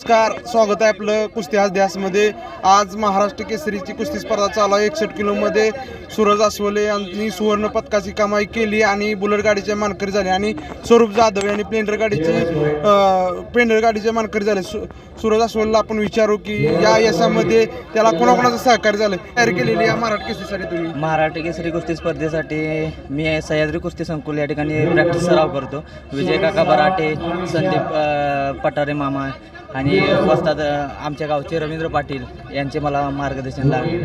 नमस्कार स्वागत आहे आपलं कुस्ती आज ध्यासमध्ये आज महाराष्ट्र केसरीची कुस्ती स्पर्धा चालू आहे. एकसष्ट किलोमध्ये सूरज आसवले यांनी सुवर्ण पदकाची कमाई केली आणि बुलेट गाडीचे मानकरी झाले. आणि स्वरूप जाधव यांनी प्लेंडर गाडीचे पेंडर प्लेंडर गाडीचे मानकरी झाले. सु सूरज आसवलला आपण विचारू की या यशामध्ये त्याला कोणाकोणाचं सहकार्य झालं तयारी केलेली या महाराष्ट्र केसरीसाठी तुम्ही. महाराष्ट्र केसरी कुस्ती स्पर्धेसाठी मी सह्याद्री कुस्ती संकुल. या ठिकाणी प्रॅक्टिस सराव करतो. विजय काका बराटे संदीप पठारे मामा आणि वस्ताद आमच्या गावचे रवींद्र पाटील यांचे मला मार्गदर्शन लागले.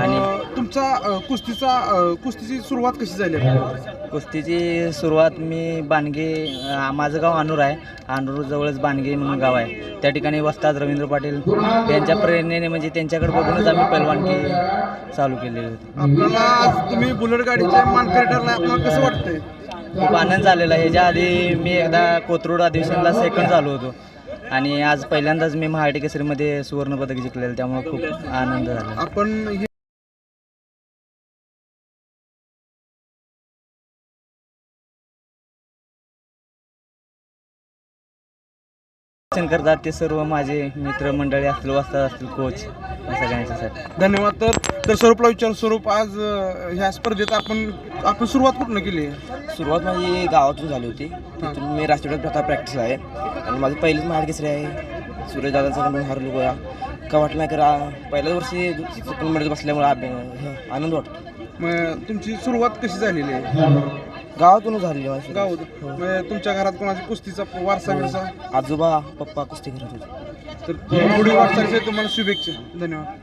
आणि अं, तुमचा अं, कुस्तीचा अं, कुस्तीची सुरुवात कशी झाली? कुस्तीची सुरुवात मी बाणगे अ, माझं गाव अनूर आहे. अनूर जवळच बाणगे म्हणून गाव आहे. त्या ठिकाणी वस्ताद रवींद्र पाटील यांच्या प्रेरणेने म्हणजे त्यांच्याकडे बघूनच आम्ही पैलवानकी चालू केलेली होती. आपल्याला आज तुम्ही बुलेट गाडीचे मानकरी ठरलाय आपल्याला कसं वाटतंय? खूप आनंद झालेला आहे. ह्याच्या आधी मी एकदा कोथरूड अधिवेशनला सेकंड झालो होतो. आणि आज पहिल्यांदाच मी महाराष्ट्र केसरीमध्ये सुवर्णपदक जिंकलेलं त्यामुळे खूप आनंद झाला. आपण हे करतात ते सर्व माझे मित्र मंडळी असतील वस्ताद असतील कोच सगळ्यांच्यासाठी. धन्यवाद. तर तर स्वरूपला विचार स्वरूप आज अं, ह्या स्पर्धेत आपण आपण सुरुवात कुठनं केली? आहे सुरुवात माझी गावातून झाली होती. तिथून मी राष्ट्रवादी प्रथा प्रॅक्टिस आहे. आणि माझं पहिलेच महाड केसरी आहे. सूर्य दादांचा कडून हारलो गोळा का वाटलं नाही करा पहिल्याच वर्षी सुकूनमध्ये बसल्यामुळे आब- हे, आनंद वाटतो. मग तुमची सुरुवात कशी झालेली आहे? गावातूनच झालेली माझी गाव. मग तुमच्या घरात कोणाची कुस्तीचा वारसा बिरसा? आजोबा पप्पा कुस्ती करत होते. तर पुढील वाटचालीसाठी तुम्हाला शुभेच्छा. धन्यवाद.